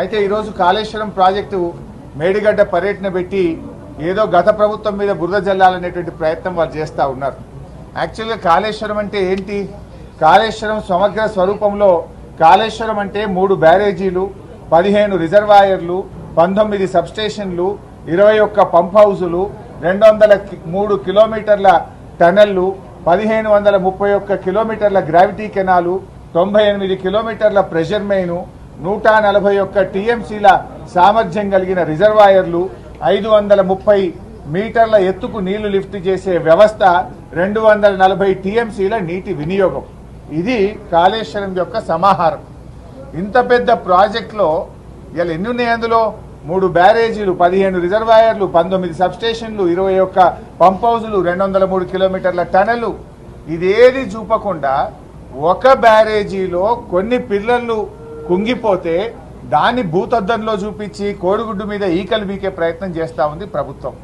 అయితే ఈరోజు కాళేశ్వరం ప్రాజెక్టు మేడిగడ్డ పర్యటన పెట్టి ఏదో గత ప్రభుత్వం మీద బురద జల్లాలనేటువంటి ప్రయత్నం వాళ్ళు చేస్తూ ఉన్నారు. యాక్చువల్గా కాళేశ్వరం అంటే ఏంటి? కాళేశ్వరం సమగ్ర స్వరూపంలో కాళేశ్వరం అంటే మూడు బ్యారేజీలు పదిహేను రిజర్వాయర్లు పంతొమ్మిది సబ్స్టేషన్లు ఇరవై ఒక్క పంప్ హౌజులు రెండు వందల మూడు కిలోమీటర్ల టనళ్ళు పదిహేను వందల ముప్పై ఒక్క కిలోమీటర్ల గ్రావిటీ కెనాలు తొంభై ఎనిమిది కిలోమీటర్ల ప్రెషర్ మెయిన్ నూట నలభై ఒక్క టీఎంసీల సామర్థ్యం కలిగిన రిజర్వాయర్లు ఐదు వందల ముప్పై మీటర్ల ఎత్తుకు నీళ్ళు లిఫ్ట్ చేసే వ్యవస్థ రెండు వందల నలభై టీఎంసీల నీటి వినియోగం. ఇది కాళేశ్వరం యొక్క సమాహారం. ఇంత పెద్ద ప్రాజెక్టులో ఇలా ఎన్ని ఉన్నాయి అందులో? మూడు బ్యారేజీలు పదిహేను రిజర్వాయర్లు పంతొమ్మిది సబ్స్టేషన్లు ఇరవై ఒక్క పంప్ హౌజులు రెండు వందల మూడు కిలోమీటర్ల టనలు ఇదేది చూపకుండా ఒక బ్యారేజీలో కొన్ని పిల్లర్లు కుంగిపోతే దాన్ని భూతద్దంలో చూపించి కోడిగుడ్డు మీద ఈకలు బీకే ప్రయత్నం చేస్తా ఉంది ప్రభుత్వం.